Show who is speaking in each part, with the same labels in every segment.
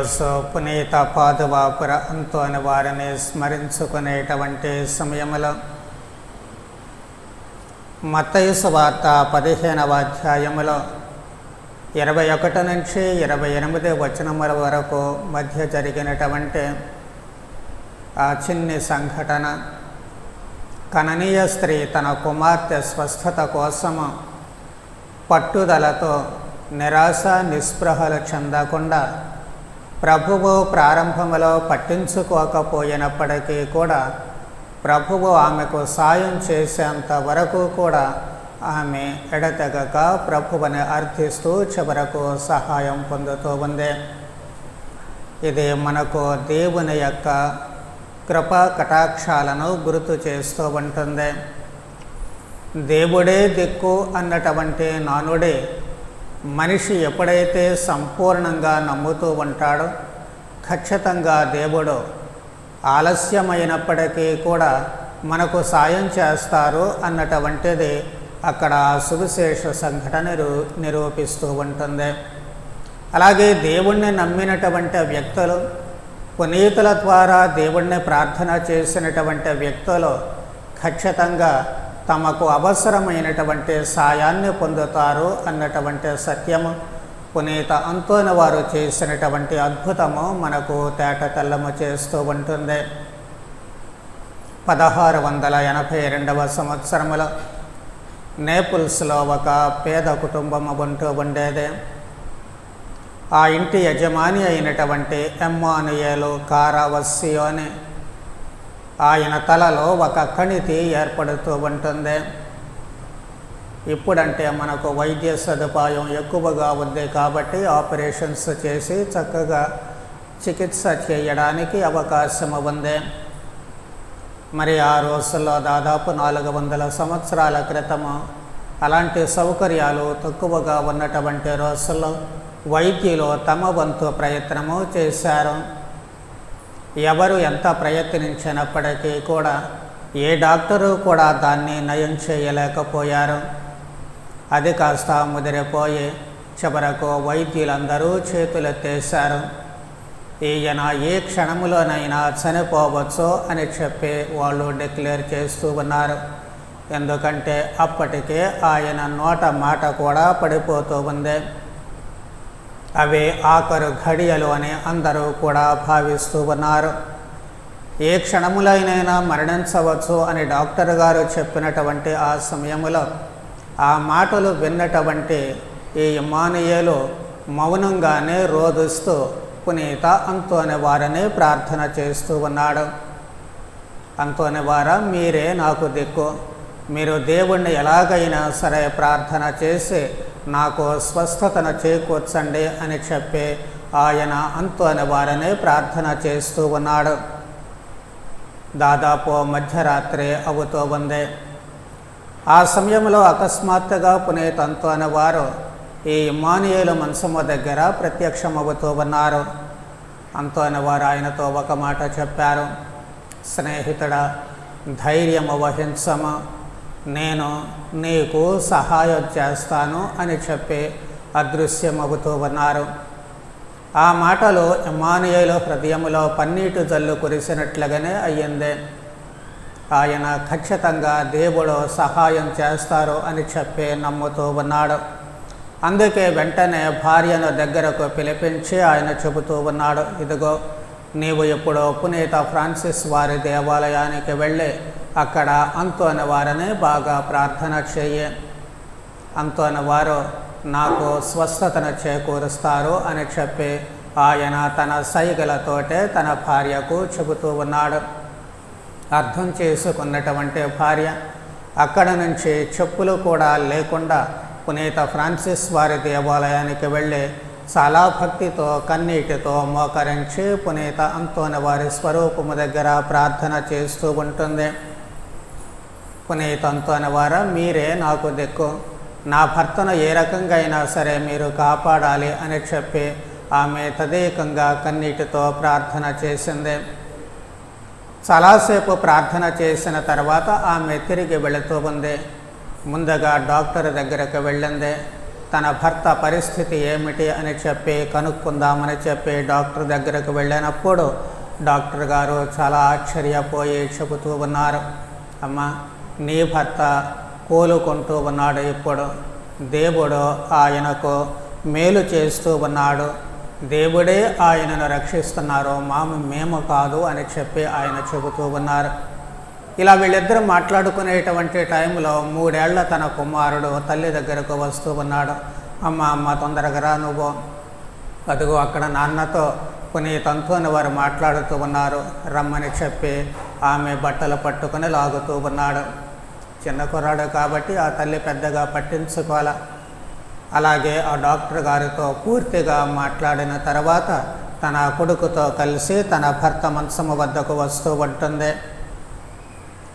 Speaker 1: ఈరోజు పునీత పాదువాపుర అంతోని వారిని స్మరించుకునేటువంటి సమయంలో మతయుసు వార్త పదిహేనవ అధ్యాయములో ఇరవై ఒకటి నుంచి ఇరవై ఎనిమిది వచనముల వరకు మధ్య జరిగినటువంటి ఆ చిన్ని సంఘటన. కననీయ స్త్రీ తన కుమార్తె స్వస్థత కోసము పట్టుదలతో నిరాశ నిస్పృహలు చెందకుండా ప్రభువు ప్రారంభంలో పట్టించుకోకపోయినప్పటికీ కూడా ప్రభువు ఆమెకు సాయం చేసేంత వరకు కూడా ఆమె ఎడతెగక ప్రభువుని అర్థిస్తూ చివరకు సహాయం పొందుతూ ఉంది. ఇది మనకు దేవుని యొక్క కృపా కటాక్షాలను గుర్తు చేస్తూ ఉంటుంది. దేవుడే దిక్కు అన్నటువంటి నానుడే మనిషి ఎప్పుడైతే సంపూర్ణంగా నమ్ముతూ ఉంటాడో ఖచ్చితంగా దేవుడు ఆలస్యమైనప్పటికీ కూడా మనకు సాయం చేస్తారు అన్నటువంటిది అక్కడ సువిశేష సంఘటన నిరూ నిరూపిస్తూ ఉంటుంది. అలాగే దేవుణ్ణి నమ్మినటువంటి వ్యక్తులు పునీతుల ద్వారా దేవుణ్ణి ప్రార్థన చేసినటువంటి వ్యక్తులు ఖచ్చితంగా తమకు అవసరమైనటువంటి సాయాన్ని పొందుతారు అన్నటువంటి సత్యము. పునీత అంతోని వారు చేసినటువంటి అద్భుతము మనకు తేట తెల్లము చేస్తూ ఉంటుంది. పదహారు వందల ఎనభై రెండవ సంవత్సరములో నేపుల్స్లో ఒక పేద కుటుంబము ఉంటూ ఉండేది. ఆ ఇంటి యజమాని అయినటువంటి ఎమ్మానుయేలు కారావస్సియో అని ఆయన తలలో ఒక కణితి ఏర్పడుతూ ఉంటుంది. ఇప్పుడంటే మనకు వైద్య సదుపాయం ఎక్కువగా ఉంది కాబట్టి ఆపరేషన్స్ చేసి చక్కగా చికిత్స చేయడానికి అవకాశం ఉంది. మరి ఆ రోజుల్లో దాదాపు నాలుగు వందల సంవత్సరాల క్రితము అలాంటి సౌకర్యాలు తక్కువగా ఉన్నటువంటి రోజుల్లో వైద్యులు తమ వంతు ప్రయత్నము చేశారు. ఎవరు ఎంత ప్రయత్నించినప్పటికీ కూడా ఏ డాక్టరు కూడా దాన్ని నయం చేయలేకపోయారు. అది కాస్త ముదిరిపోయి చివరకు వైద్యులందరూ చేతులెత్తేశారు. ఈయన ఏ క్షణములోనైనా చనిపోవచ్చు అని చెప్పి వాళ్ళు డిక్లేర్ చేస్తూ ఉన్నారు. ఎందుకంటే అప్పటికే ఆయన నోట మాట కూడా పడిపోతూ ఉంది. అవి ఆఖరు ఘడియలు అని అందరూ కూడా భావిస్తూ ఉన్నారు. ఏ క్షణములైనైనా మరణించవచ్చు అని డాక్టర్ గారు చెప్పినటువంటి ఆ సమయంలో ఆ మాటలు విన్నటువంటి ఈ ఇమానియలు మౌనంగానే రోధిస్తూ పునీత అంతోని వారనే ప్రార్థన చేస్తూ ఉన్నాడు. అంతోని వార మీరే నాకు దిక్కు. మీరు దేవుణ్ణి ఎలాగైనా సరే ప్రార్థన చేసి నాకు స్వస్థతను చేకూర్చండి అని చెప్పి ఆయన అంతోని వారనే ప్రార్థన చేస్తూ ఉన్నాడు. దాదాపు మధ్యరాత్రి అవుతూ ఉంది. ఆ సమయంలో అకస్మాత్తుగా పునీత్ అంతోని వారు ఈ ఇమానియేలు మనసము దగ్గర ప్రత్యక్షమవుతూ ఉన్నారు. అంతోని వారు ఆయనతో ఒక మాట చెప్పారు. స్నేహితుడ ధైర్యము వహించము. నేను నీకు సహాయం చేస్తాను అని చెప్పి అదృశ్యమవుతూ ఉన్నారు. ఆ మాటలు ఇమానియలు హృదయములో పన్నీటి జల్లు కురిసినట్లుగానే అయ్యింది. ఆయన ఖచ్చితంగా దేవుడు సహాయం చేస్తారు అని చెప్పి నమ్ముతూ ఉన్నాడు. అందుకే వెంటనే భార్యను దగ్గరకు పిలిపించి ఆయన చెబుతూ ఉన్నాడు. ఇదిగో నీవు ఇప్పుడు పునీత ఫ్రాన్సిస్ వారి దేవాలయానికి వెళ్ళి అక్కడ అంతోని వారిని బాగా ప్రార్థన చేయి. అంతోని వారు నాకు స్వస్థతను చేకూరుస్తారు అని చెప్పి ఆయన తన సైగలతోటే తన భార్యకు చెబుతూ ఉన్నాడు. అర్థం చేసుకున్నటువంటి భార్య అక్కడ నుంచి చెప్పులు కూడా లేకుండా పునీత ఫ్రాన్సిస్ వారి దేవాలయానికి వెళ్ళి చాలా భక్తితో కన్నీటితో మోకరించి పునీత అంతోని వారి స్వరూపము దగ్గర ప్రార్థన చేస్తూ ఉంటుంది. పునీత అంతోని మీరే నాకు దిక్కు. నా భర్తను ఏ రకంగా అయినా సరే మీరు కాపాడాలి అని చెప్పి ఆమె తదేకంగా కన్నీటితో ప్రార్థన చేసింది. చాలాసేపు ప్రార్థన చేసిన తర్వాత ఆమె తిరిగి వెళుతూ ఉంది. ముందుగా డాక్టర్ దగ్గరకు వెళ్ళింది. తన భర్త పరిస్థితి ఏమిటి అని చెప్పి కనుక్కుందామని చెప్పి డాక్టర్ దగ్గరకు వెళ్ళినప్పుడు డాక్టర్ గారు చాలా ఆశ్చర్యపోయి చెబుతూ ఉన్నారు. అమ్మ నీ భర్త కోలుకుంటూ ఉన్నాడు ఇప్పుడు. దేవుడు ఆయనకు మేలు చేస్తూ ఉన్నాడు. దేవుడే ఆయనను రక్షిస్తున్నారు. మాము మేము కాదు అని చెప్పి ఆయన చెబుతూ ఉన్నారు. ఇలా వీళ్ళిద్దరూ మాట్లాడుకునేటువంటి టైంలో మూడేళ్ళ తన కుమారుడు తల్లి దగ్గరకు వస్తూ ఉన్నాడు. అమ్మ అమ్మ తొందరగా రా నువ్వు. అదిగో అక్కడ నాన్నతో కొన్ని తంతుని వారు మాట్లాడుతూ ఉన్నారు. రమ్మని చెప్పి ఆమె బట్టలు పట్టుకొని లాగుతూ ఉన్నాడు. చిన్న కుర్రాడు కాబట్టి ఆ తల్లి పెద్దగా పట్టించుకోవాల అలాగే ఆ డాక్టర్ గారితో పూర్తిగా మాట్లాడిన తర్వాత తన కొడుకుతో కలిసి తన భర్త మంచము వద్దకు వస్తూ ఉంటుంది.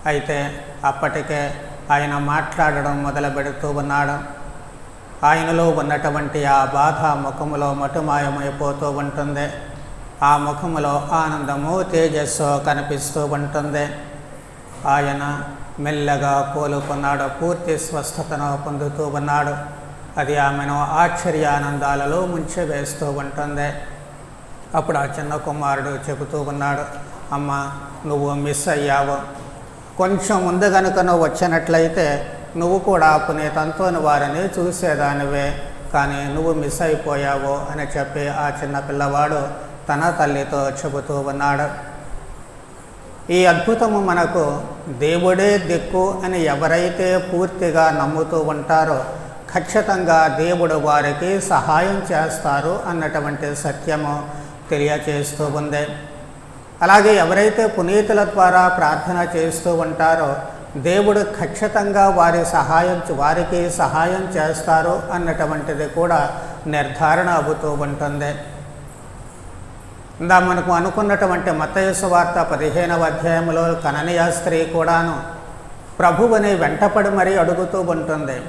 Speaker 1: అయితే అప్పటికే ఆయన మాట్లాడడం మొదలు పెడుతూ ఉన్నాడు. ఆయనలో ఉన్నటువంటి ఆ బాధ ముఖములో మటుమాయమైపోతూ ఉంటుంది. ఆ ముఖములో ఆనందము తేజస్సు కనిపిస్తూ ఉంటుంది. ఆయన మెల్లగా కోలుకున్నాడు పూర్తి స్వస్థతను పొందుతూ ఉన్నాడు. అది ఆమెను ఆశ్చర్యానందాలలో ముంచివేస్తూ ఉంటుంది. అప్పుడు ఆ చిన్న కుమారుడు చెబుతూ ఉన్నాడు అమ్మ నువ్వు మిస్ అయ్యావు. కొంచెం ముందు కనుక నువ్వు వచ్చినట్లయితే నువ్వు కూడా పునీతంతోని వారిని చూసేదానివే. కానీ నువ్వు మిస్ అయిపోయావు అని చెప్పి ఆ చిన్న పిల్లవాడు తన తల్లితో చెబుతూ ఉన్నాడు. ఈ అద్భుతము మనకు దేవుడే దిక్కు అని ఎవరైతే పూర్తిగా నమ్ముతూ ఉంటారో ఖచ్చితంగా దేవుడు వారికి సహాయం చేస్తారు అన్నటువంటి సత్యము తెలియచేస్తూ ఉంది. అలాగే ఎవరైతే పునీతుల ద్వారా ప్రార్థన చేస్తూ ఉంటారో దేవుడు ఖచ్చితంగా వారి సహాయం వారికి సహాయం చేస్తారు అన్నటువంటిది కూడా నిర్ధారణ అవుతూ ఉంటుంది. ఇందా మనకు అనుకున్నటువంటి మతయసు వార్త పదిహేనవ అధ్యాయంలో కననీయ స్త్రీ కూడాను ప్రభువుని వెంటపడి మరీ అడుగుతూ ఉంటుంది.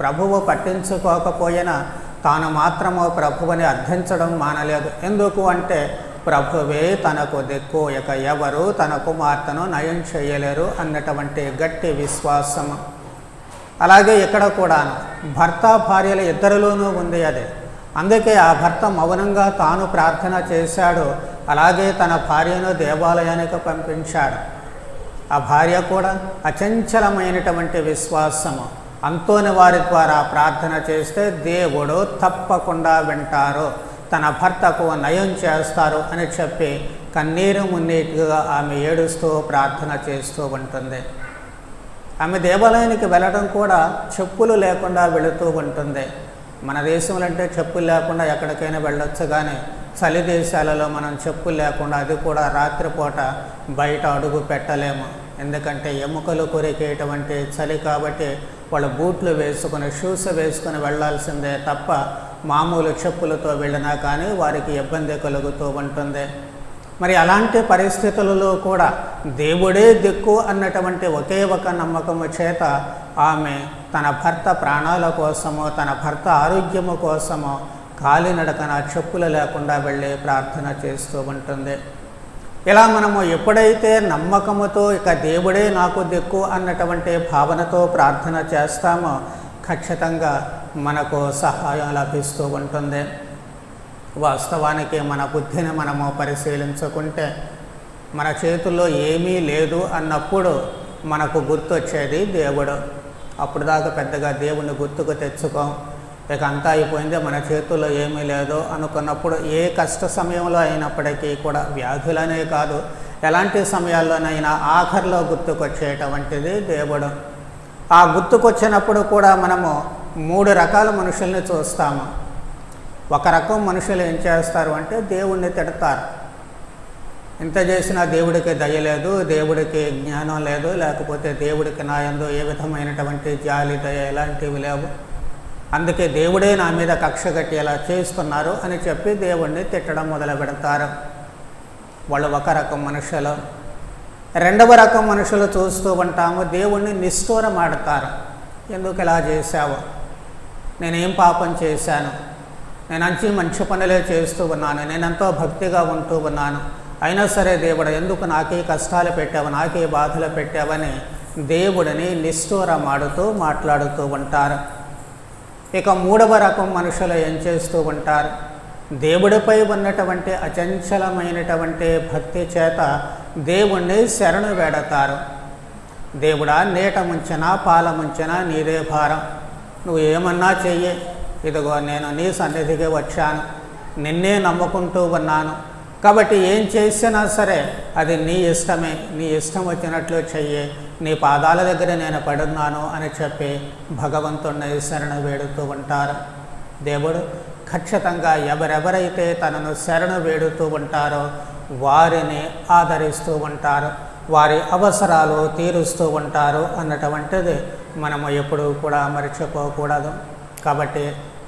Speaker 1: ప్రభువు పట్టించుకోకపోయినా తాను మాత్రము ప్రభువుని అర్థించడం మానలేదు. ఎందుకు అంటే ప్రభువే తనకు దిక్కు ఇక ఎవరు తన కుమార్తెను నయం చేయలేరు అన్నటువంటి గట్టి విశ్వాసము. అలాగే ఇక్కడ కూడా భర్త భార్యల ఇద్దరిలోనూ ఉంది అదే. అందుకే ఆ భర్త మౌనంగా తాను ప్రార్థన చేశాడు. అలాగే తన భార్యను దేవాలయానికి పంపించాడు. ఆ భార్య కూడా అచంచలమైనటువంటి విశ్వాసము. అంతోని వారి ద్వారా ప్రార్థన చేస్తే దేవుడు తప్పకుండా వింటారు. తన భర్తకు నయం చేస్తారు అని చెప్పి కన్నీరు మున్నీటిగా ఆమె ఏడుస్తూ ప్రార్థన చేస్తూ ఉంటుంది. ఆమె దేవాలయానికి వెళ్ళడం కూడా చెప్పులు లేకుండా వెళుతూ ఉంటుంది. మన దేశంలో అంటే చెప్పులు లేకుండా ఎక్కడికైనా వెళ్ళొచ్చు కానీ చలి దేశాలలో మనం చెప్పులు లేకుండా అది కూడా రాత్రిపూట బయట అడుగు పెట్టలేము. ఎందుకంటే ఎముకలు కొరికేటువంటి చలి కాబట్టి వాళ్ళు బూట్లు వేసుకుని షూస్ వేసుకుని వెళ్ళాల్సిందే తప్ప మామూలు చెప్పులతో వెళ్ళినా కానీ వారికి ఇబ్బంది కలుగుతూ ఉంటుంది. మరి అలాంటి పరిస్థితులలో కూడా దేవుడే దిక్కు అన్నటువంటి ఒకే ఒక నమ్మకము చేత ఆమె తన భర్త ప్రాణాల కోసమో తన భర్త ఆరోగ్యము కోసము కాలినడకన చెప్పులు లేకుండా వెళ్ళి ప్రార్థన చేస్తూ ఉంటుంది. ఇలా మనము ఎప్పుడైతే నమ్మకముతో ఇక దేవుడే నాకు దిక్కు అన్నటువంటి భావనతో ప్రార్థన చేస్తామో ఖచ్చితంగా మనకు సహాయం లభిస్తూ ఉంటుంది. వాస్తవానికి మన బుద్ధిని మనము పరిశీలించుకుంటే మన చేతుల్లో ఏమీ లేదు అన్నప్పుడు మనకు గుర్తొచ్చేది దేవుడు. అప్పుడు దాకా పెద్దగా దేవుని గుర్తుకు తెచ్చుకోం. ఇక అంతా అయిపోయింది మన చేతుల్లో ఏమీ లేదు అనుకున్నప్పుడు ఏ కష్ట సమయంలో అయినప్పటికీ కూడా వ్యాధులనే కాదు ఎలాంటి సమయాల్లోనైనా ఆఖరిలో గుర్తుకొచ్చేటటువంటిది దేవుడు. ఆ గుర్తుకొచ్చినప్పుడు కూడా మనము మూడు రకాల మనుషుల్ని చూస్తాము. ఒక రకం మనుషులు ఏం చేస్తారు అంటే దేవుణ్ణి తిడతారు. ఇంత చేసినా దేవుడికి దయ లేదు దేవుడికి జ్ఞానం లేదు లేకపోతే దేవుడికి నా ఎందు ఏ విధమైనటువంటి జాలి దయ ఎలాంటివి లేవు. అందుకే దేవుడే నా మీద కక్ష కట్టి చేస్తున్నారు అని చెప్పి దేవుణ్ణి తిట్టడం మొదలు పెడతారు. వాళ్ళు ఒక రకం మనుషులు. రెండవ రకం మనుషులు చూస్తూ ఉంటాము దేవుణ్ణి నిష్ఠూరం ఆడతారు ఎందుకు ఇలా చేశావు? నేనేం పాపం చేశాను? నేను మంచి మంచి పనులే చేస్తూ ఉన్నాను నేను ఎంతో భక్తిగా ఉంటూ ఉన్నాను. అయినా సరే దేవుడు ఎందుకు నాకే కష్టాలు పెట్టావు నాకే బాధలు పెట్టావని దేవుడిని నిష్ఠూరమాడుతూ మాట్లాడుతూ ఉంటారు. ఇక మూడవ రకం మనుషులు ఏం చేస్తూ ఉంటారు? దేవుడిపై ఉన్నటువంటి అచంచలమైనటువంటి భక్తి చేత దేవుణ్ణి శరణు వేడతారు. దేవుడా నీట ముంచినా పాల ముంచినా నీదే భారం. నువ్వు ఏమన్నా చెయ్యి. ఇదిగో నేను నీ సన్నిధికి వచ్చాను. నిన్నే నమ్ముకుంటూ ఉన్నాను. కాబట్టి ఏం చేసినా సరే అది నీ ఇష్టమే నీ ఇష్టం వచ్చినట్లు చెయ్యి నీ పాదాల దగ్గర నేను పడున్నాను అని చెప్పి భగవంతుణ్ణి శరణ వేడుతూ ఉంటారు. దేవుడు ఖచ్చితంగా ఎవరెవరైతే తనను శరణు వేడుతూ ఉంటారో వారిని ఆదరిస్తూ ఉంటారు వారి అవసరాలు తీరుస్తూ ఉంటారు అన్నటువంటిది మనము ఎప్పుడూ కూడా మర్చిపోకూడదు. కాబట్టి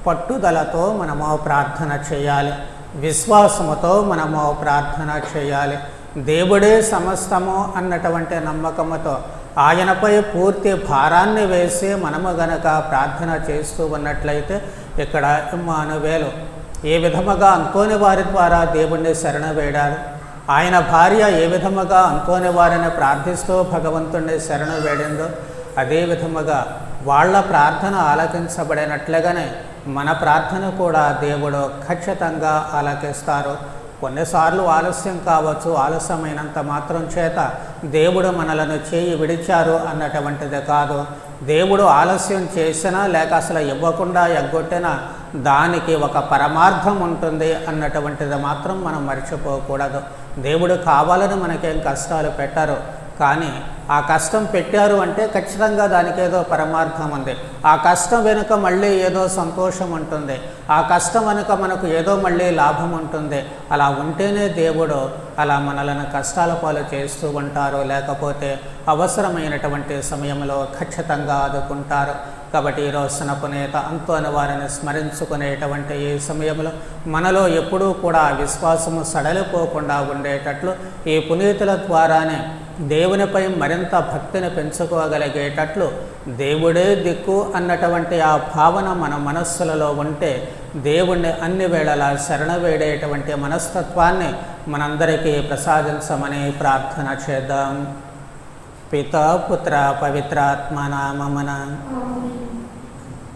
Speaker 1: పట్టుదలతో మనము ప్రార్థన చేయాలి. విశ్వాసముతో మనము ప్రార్థన చేయాలి. దేవుడే సమస్తము అన్నటువంటి నమ్మకముతో ఆయనపై పూర్తి భారాన్ని వేసి మనము గనక ప్రార్థన చేస్తూ ఉన్నట్లయితే ఇక్కడ ఇమ్మానువేలు ఏ విధముగా అనుకోని వారి ద్వారా దేవుణ్ణి శరణ వేడారు? ఆయన భార్య ఏ విధముగా అనుకోని వారిని ప్రార్థిస్తూ భగవంతుణ్ణి శరణ వేడిందో అదే విధముగా వాళ్ళ ప్రార్థన ఆలకించబడినట్లుగానే మన ప్రార్థన కూడా దేవుడు ఖచ్చితంగా ఆలకిస్తారు. కొన్నిసార్లు ఆలస్యం కావచ్చు ఆలస్యమైనంత మాత్రం చేత దేవుడు మనలను చేయి విడిచారు అన్నటువంటిది కాదు. దేవుడు ఆలస్యం చేసినా లేక అసలు ఇవ్వకుండా ఎగ్గొట్టినా దానికి ఒక పరమార్థం ఉంటుంది అన్నటువంటిది మాత్రం మనం మర్చిపోకూడదు. దేవుడు కావాలని మనకేం కష్టాలు పెట్టరు. కానీ ఆ కష్టం పెట్టారు అంటే ఖచ్చితంగా దానికి ఏదో పరమార్థం ఉంది. ఆ కష్టం వెనుక మళ్ళీ ఏదో సంతోషం ఉంటుంది. ఆ కష్టం వెనుక మనకు ఏదో మళ్ళీ లాభం ఉంటుంది. అలా ఉంటేనే దేవుడు అలా మనలను కష్టాల పాలు చేస్తూ ఉంటారు. లేకపోతే అవసరమైనటువంటి సమయంలో ఖచ్చితంగా ఆదుకుంటారు. కాబట్టి ఈరోజు రోజున అంతు అంతోని వారిని స్మరించుకునేటువంటి ఈ సమయంలో మనలో ఎప్పుడూ కూడా విశ్వాసము సడలిపోకుండా ఉండేటట్లు ఈ పునీతుల ద్వారానే దేవునిపై మరింత భక్తిని పెంచుకోగలిగేటట్లు దేవుడే దిక్కు అన్నటువంటి ఆ భావన మన మనస్సులలో ఉంటే దేవుణ్ణి అన్ని వేళలా శరణ వేడేటువంటి మనస్తత్వాన్ని మనందరికీ ప్రసాదించమని ప్రార్థన చేద్దాం. पिता पुत्र पवित्रात्मा
Speaker 2: नाम